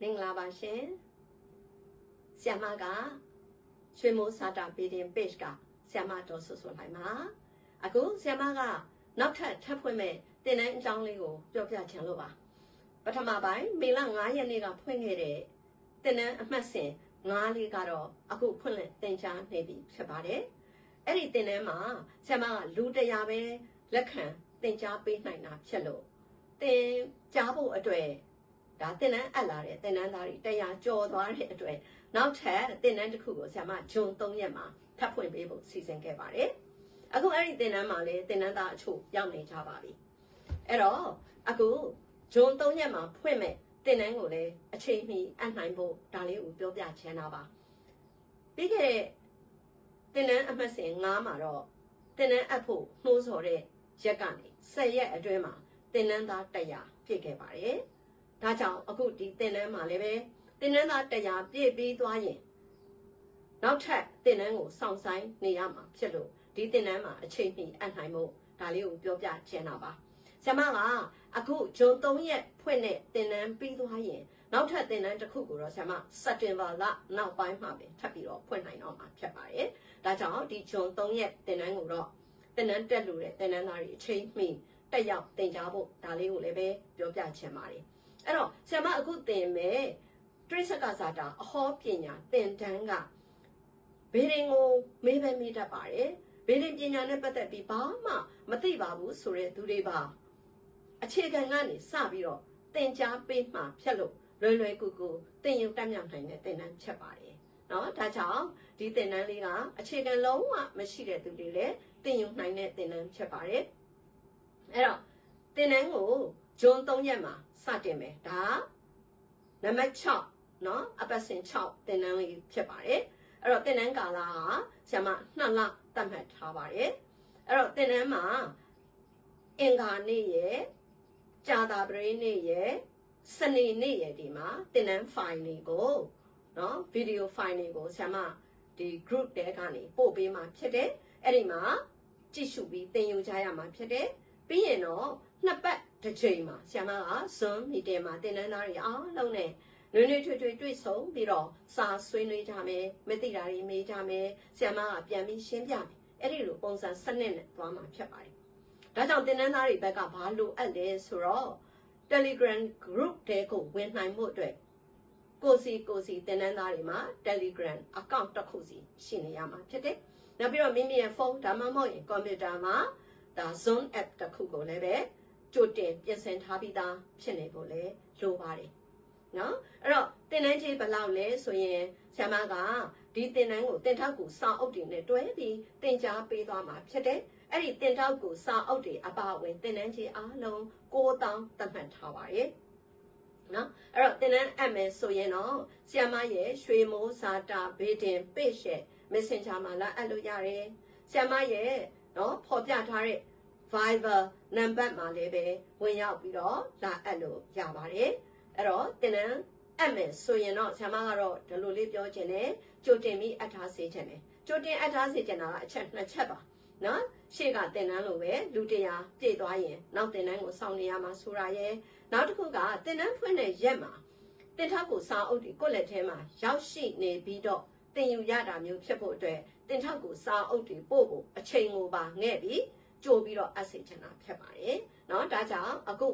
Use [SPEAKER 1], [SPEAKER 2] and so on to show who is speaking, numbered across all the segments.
[SPEAKER 1] မင်္ဂလာပါရှင်ဆ iam မကရွှေမိုးစာတာပီတင် page ကဆ iam မတော်ဆွဆွလိုက်ပါအခုဆ iam မကနောက်ထပ်ထပ်ဖွင့်မဲ့တင်တဲ့အကြောင်းလေးကိုပြောပြချင်လို့ပါပထမပိုင်းမေလ9ရက်နေ့ကဖွင့်ခဲ့တဲ့တင်တဲ့အမှတ်စဉ်9လေးကတော့အခုဖွင့်လက်သင်ကြားနေပြီဖြစ်ပါတယ်အဲ့ဒီတင်တဲ့မှာဆ iam မကလူတရားပဲလက်ခံသင်ကြားပေးနိုင်တာဖြစ်လို့သင်ကြားဖို့အတွက် ဒါသင်တန်းအပ်လာတဲ့သင်တန်းသားတွေတရားကြော်သွားတဲ့အတွက်နောက်ထပ်သင်တန်းတစ်ခုကိုဆရာမဂျွန်3ရက်မှာထပ်ဖွင့်ပေးဖို့စီစဉ်ခဲ့ပါတယ်။အခုအဲ့ဒီသင်တန်းမှာလည်းသင်တန်းသားအချို့ရောက်နေကြပါပြီ။အဲ့တော့အခုဂျွန်3ရက်မှာဖွင့်မဲ့သင်တန်းကိုလည်းအချိန်မီအပ်နိုင်ဖို့ဒါလေးကိုပြောပြချင်တာပါ။ပြီးခဲ့တဲ့သင်တန်းအမှတ်စဉ်9မှာတော့သင်တန်းအပ်ဖို့နှိုးဆော်တဲ့ရက်ကနေ10ရက်အတွင်းမှာသင်တန်းသား100ပြည့်ခဲ့ပါတယ်။ ဒါကြောင့်အခုဒီသင်တန်းမှာလည်းပဲသင်တန်းသားတရားပြည့်ပြီးသွားရင်နောက်ထပ်သင်တန်းကိုစောင့်ဆိုင်နေရမှာဖြစ်လို့ဒီသင်တန်းမှာအချိန်မီအပ်နိုင်ဖို့ဒါလေးကိုပြောပြချင်တာပါဆမကအခုဂျွန်3ရက်ဖွင့်တဲ့သင်တန်းပြီးသွားရင်နောက်ထပ်သင်တန်းတစ်ခုကိုတော့ဆမစက်တင်ဘာလနောက်ပိုင်းမှာပဲထပ်ပြီးတော့ဖွင့်နိုင်တော့မှာဖြစ်ပါတယ်ဒါကြောင့်ဒီဂျွန်3ရက်သင်တန်းကိုတော့သင်တန်းတက်လို့တဲ့သင်တန်းသားတွေအချိန်မီတက်ရောက်သင်ကြားဖို့ဒါလေးကိုလည်းပဲပြောပြချင်ပါတယ် အဲ့တော့ဆရာမအခုသင်မဲ့တရိစကဇာတာအဟောပညာသင်တန်းကဘေးရင်ကိုမေးပဲမေးတတ်ပါတယ်ဘေးရင်ပညာနဲ့ပတ်သက်ပြီးဘာမှမသိပါဘူးဆိုတဲ့သူတွေပါအခြေခံကနေစပြီးတော့သင်ကြားပေးမှဖြတ်လို့လွယ်လွယ်ကူကူသင်ယူတတ်မြောက်နိုင်တဲ့သင်တန်းဖြစ်ပါတယ်နော်ဒါကြောင့်ဒီသင်တန်းလေးကအခြေခံလုံးဝမရှိတဲ့သူတွေလည်းသင်ယူနိုင်တဲ့သင်တန်းဖြစ်ပါတယ်အဲ့တော့သင်တန်းကို ဂျွန်3ရက်မှာစတင်မယ်ဒါနံပါတ်6เนาะအပတ်စဉ်6တင်နန်းလေးဖြစ်ပါတယ်အဲ့တော့တင်နန်းကာလဟာဆရာမ2လသတ်မှတ်ထားပါတယ်အဲ့တော့တင်နန်းမှာအင်္ဂါနေ့ရယ်ကြာတာပရိနေ့ရယ်စနေနေ့ရယ်ဒီမှာတင်နန်း file တွေကိုเนาะ video file တွေကိုဆရာမဒီ group တဲကနေပို့ပေးမှာဖြစ်တယ်အဲ့ဒီမှာကြည့်ရှုပြီးသင်ယူကြရမှာဖြစ်တယ်ပြီးရင်တော့နှစ်ပတ် တစ်ချိန်မှာဆ iam က Zoom meeting မှာတင်နန်းသားတွေအားလုံးနဲ့နွေးနွေးထွေးထွေးတွေ့ဆုံပြီးတော့စာဆွေးနွေးကြမယ်မသိတာတွေမေးကြမယ်ဆ iam ကပြန်ပြီးရှင်းပြမယ်အဲ့ဒီလိုပုံစံစနစ်နဲ့သွားမှာဖြစ်ပါတယ်ဒါကြောင့်တင်နန်းသားတွေဘက်ကဘာလိုအပ်လဲဆိုတော့ Telegram group တဲကိုဝင်နိုင်မှုအတွက်ကိုစီကိုစီတင်နန်းသားတွေမှာ Telegram account တစ်ခုစီရှိနေရမှာဖြစ်တယ်နောက်ပြီးတော့မိမိရဲ့ဖုန်းဒါမှမဟုတ်ရင်ကွန်ပျူတာမှာဒါ Zoom app တစ်ခုကိုလည်းပဲ ကြိုတင်ပြင်ဆင်ထားပြီးသားဖြစ်နေဖို့လည်းလိုပါတယ်နော်အဲ့တော့တင်တန်းကြီးဘယ်လောက်လဲဆိုရင်ဆ iam ကဒီတင်တန်းကိုတင်ထောက်ကူစာအုပ်တွေနဲ့တွဲပြီးတင် जा ပေးသွားမှာဖြစ်တယ်အဲ့ဒီတင်ထောက်ကူစာအုပ်တွေအပါအဝင်တင်တန်းကြီးအားလုံး9000သတ်မှတ်ထားပါတယ်နော်အဲ့တော့တင်တန်းအပ်မယ်ဆိုရင်တော့ဆ iam ရဲ့ရွှေမိုးဇာတာဘေးတင် page ရဲ့ messenger မှာလာအပ်လို့ရတယ်ဆ iam ရဲ့နော်ဖော်ပြထားတဲ့ Viber နံပါတ်မှာလည်းပဲဝင်ရောက်ပြီးတော့လာအပ်လို့ရပါတယ်အဲ့တော့တင်နန်းအပ်မယ်ဆိုရင်တော့ဆရာမကတော့ဒီလိုလေးပြောချင်တယ်ကြိုတင်ပြီးအပ်ထားစေချင်တယ်ကြိုတင်အပ်ထားစေချင်တာကအချက်နှစ်ချက်ပါနော်ရှေ့ကတင်နန်းလိုပဲလူတရားပြည့်သွားရင်နောက်တင်နန်းကိုစောင့်နေရမှာဆိုတာရယ်နောက်တစ်ခုကတင်နန်းဖွင့်တဲ့ရက်မှာတင်ထောက်ကိုစာအုပ်တွေကိုလက်ထဲမှာရောက်ရှိနေပြီးတော့တင်ယူရတာမျိုးဖြစ်ဖို့အတွက်တင်ထောက်ကိုစာအုပ်တွေပို့ဖို့အချိန်ကိုပါငဲ့ပြီး ကြိုပြီးတော့အပ်စေချင်တာဖြစ်ပါတယ်เนาะဒါကြောင့်အခု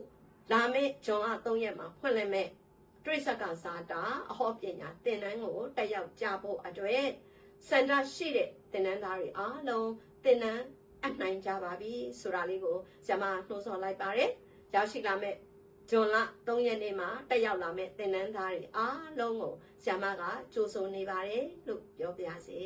[SPEAKER 1] လာမယ့်ဂျွန်လ3ရက်မှာဖွင့်လှစ်မဲ့တရိစကဇာတာအဟောပညာသင်တန်းကိုတက်ရောက်ကြဖို့အတွက်စန္ဒရှိတဲ့သင်တန်းသားတွေအားလုံးသင်တန်းအနိုင်ကြပါပြီဆိုတာလေးကိုဇမနှိုးဆော်လိုက်ပါတယ်ရောက်ရှိလာမဲ့ဂျွန်လ3ရက်နေ့မှာတက်ရောက်လာမဲ့သင်တန်းသားတွေအားလုံးကိုဇမကကြိုးဆိုနေပါတယ်လို့ပြောပြပါစေ